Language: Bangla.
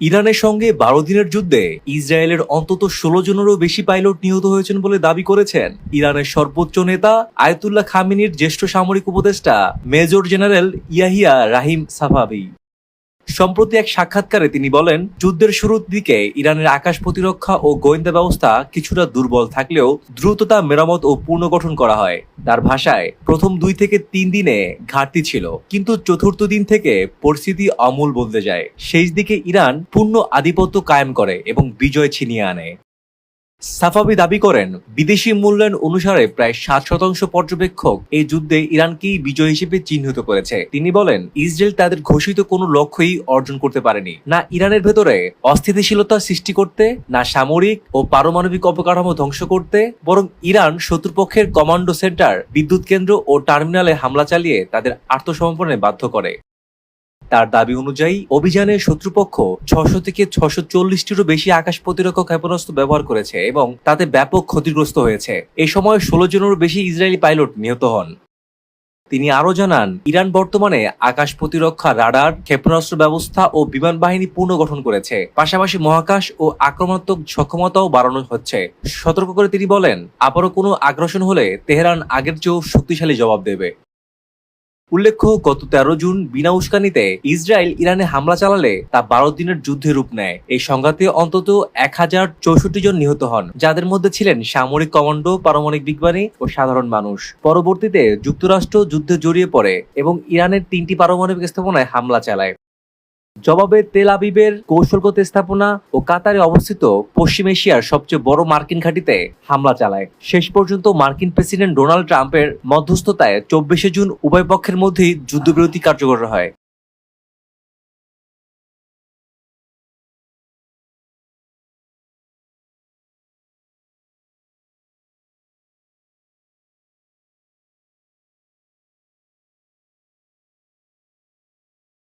ইরানের সঙ্গে বারো দিনের যুদ্ধে ইসরায়েলের অন্তত ষোলো জনেরও বেশি পাইলট নিহত হয়েছেন বলে দাবি করেছেন ইরানের সর্বোচ্চ নেতা আয়তুল্লাহ খামিনির জ্যেষ্ঠ সামরিক উপদেষ্টা major general Yahya Rahim Safavi. সম্প্রতি এক সাক্ষাৎকারে তিনি বলেন, যুদ্ধের শুরুর দিকে ইরানের আকাশ প্রতিরক্ষা ও গোয়েন্দা ব্যবস্থা কিছুটা দুর্বল থাকলেও দ্রুততা, মেরামত ও পুনর্গঠন করা হয়। তার ভাষায়, প্রথম দুই থেকে তিন দিনে ঘাটতি ছিল, কিন্তু চতুর্থ দিন থেকে পরিস্থিতি অমূল বদলে যায়। শেষ দিকে ইরান পূর্ণ আধিপত্য কায়েম করে এবং বিজয় ছিনিয়ে আনে। সাফাবি দাবি করেন, বিদেশি মূল্যায়ন অনুসারে প্রায় সাত শতাংশ পর্যবেক্ষক এই যুদ্ধে ইরানকেই বিজয় হিসেবে চিহ্নিত করেছে। তিনি বলেন, ইসরায়েল তাদের ঘোষিত কোনো লক্ষ্যই অর্জন করতে পারেনি। না ইরানের ভেতরে অস্থিতিশীলতা সৃষ্টি করতে, না সামরিক ও পারমাণবিক অবকাঠামো ধ্বংস করতে, বরং ইরান শত্রুপক্ষের কমান্ডো সেন্টার, বিদ্যুৎ কেন্দ্র ও টার্মিনালে হামলা চালিয়ে তাদের আত্মসমর্পণে বাধ্য করে। তার দাবি অনুযায়ী, অভিযানে শত্রুপক্ষ ছশো থেকে ছশো চল্লিশটিরও বেশি আকাশ প্রতিরক্ষা ক্ষেপণাস্ত্র ব্যবহার করেছে এবং তাতে ব্যাপক ক্ষতিগ্রস্ত হয়েছে। এই সময় ষোলো জনেরও বেশি ইসরায়েলি পাইলট নিহত হন। তিনি আরও জানান, ইরান বর্তমানে আকাশ প্রতিরক্ষা রাডার, ক্ষেপণাস্ত্র ব্যবস্থা ও বিমান বাহিনী পুনর্গঠন করেছে। পাশাপাশি মহাকাশ ও আক্রমণাত্মক সক্ষমতাও বাড়ানো হচ্ছে। সতর্ক করে তিনি বলেন, আবারও কোনো আগ্রাসন হলে তেহরান আগের চেয়েও শক্তিশালী জবাব দেবে। উল্লেখ্য, গত তেরো জুন বিনা উস্কানিতে ইসরায়েল ইরানে হামলা চালালে তা বারো দিনের যুদ্ধে রূপ নেয়। এই সংঘাতে অন্তত এক হাজার চৌষট্টি জন নিহত হন, যাদের মধ্যে ছিলেন সামরিক কমান্ডো, পারমাণবিক বিজ্ঞানী ও সাধারণ মানুষ। পরবর্তীতে যুক্তরাষ্ট্র যুদ্ধে জড়িয়ে পড়ে এবং ইরানের তিনটি পারমাণবিক স্থাপনায় হামলা চালায়। জবাবে তেল আবিবের কৌশলগত স্থাপনা ও কাতারে অবস্থিত পশ্চিম এশিয়ার সবচেয়ে বড় মার্কিন ঘাঁটিতে হামলা চালায়। শেষ পর্যন্ত মার্কিন প্রেসিডেন্ট ডোনাল্ড ট্রাম্পের মধ্যস্থতায় চব্বিশে জুন উভয় পক্ষের মধ্যেই যুদ্ধবিরতি কার্যকর হয়।